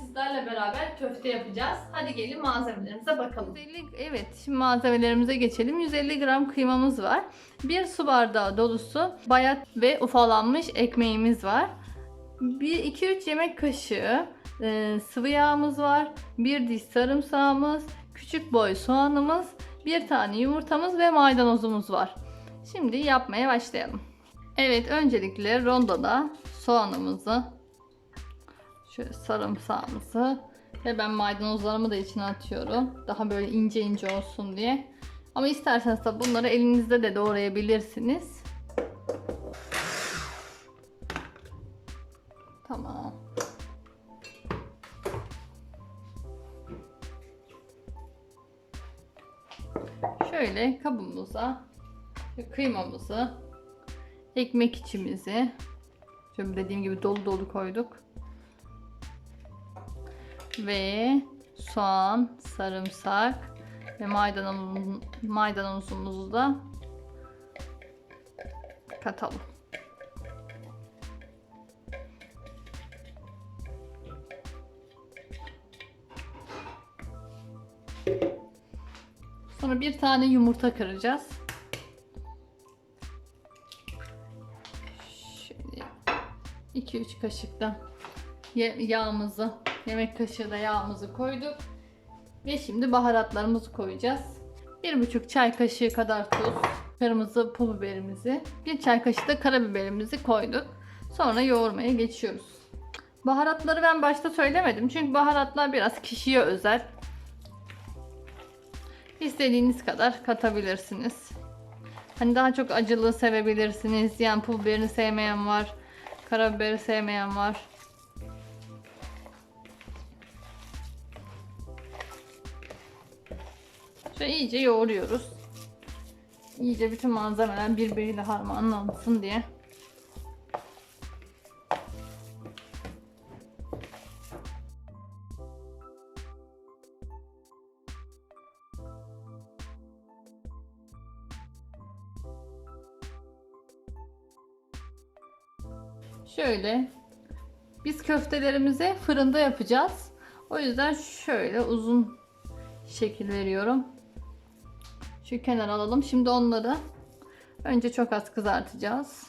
sizlerle beraber köfte yapacağız. Hadi gelin malzemelerimize bakalım. 150, evet şimdi malzemelerimize geçelim. 150 gram kıymamız var. 1 su bardağı dolusu bayat ve ufalanmış ekmeğimiz var. 2-3 yemek kaşığı e, sıvı yağımız var. 1 diş sarımsağımız, küçük boy soğanımız, 1 tane yumurtamız ve maydanozumuz var. Şimdi yapmaya başlayalım. Evet öncelikle rondoda soğanımızı şöyle sarımsağımızı ve ben maydanozlarımı da içine atıyorum. Daha böyle ince ince olsun diye. Ama isterseniz de bunları elinizde de doğrayabilirsiniz. Tamam. Şöyle kabımıza kıymamızı, ekmek içimizi, şöyle dediğim gibi dolu dolu koyduk ve soğan, sarımsak ve maydanoz, maydanozumuzu da katalım. Sonra bir tane yumurta kıracağız. Şöyle 2-3 kaşık da ya- yağımızı, yemek kaşığı da yağımızı koyduk. Ve şimdi baharatlarımızı koyacağız. 1,5 çay kaşığı kadar tuz, kırmızı pul biberimizi, 1 çay kaşığı da karabiberimizi koyduk. Sonra yoğurmaya geçiyoruz. Baharatları ben başta söylemedim çünkü baharatlar biraz kişiye özel. İstediğiniz kadar katabilirsiniz. Hani daha çok acılı sevebilirsiniz. Yani pul biberini sevmeyen var. Karabiberi sevmeyen var. Şöyle iyice yoğuruyoruz. İyice bütün malzemeler birbiriyle harmanlansın diye. Şöyle biz köftelerimizi fırında yapacağız. O yüzden şöyle uzun şekil veriyorum. Şu kenara alalım. Şimdi onları önce çok az kızartacağız.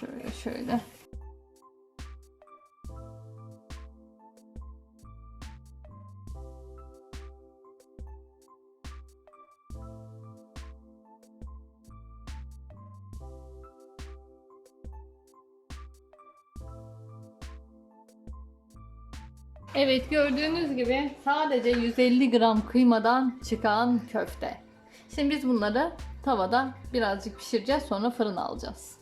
Şöyle şöyle. Evet gördüğünüz gibi sadece 150 gram kıymadan çıkan köfte. Şimdi biz bunları tavada birazcık pişireceğiz sonra fırına alacağız.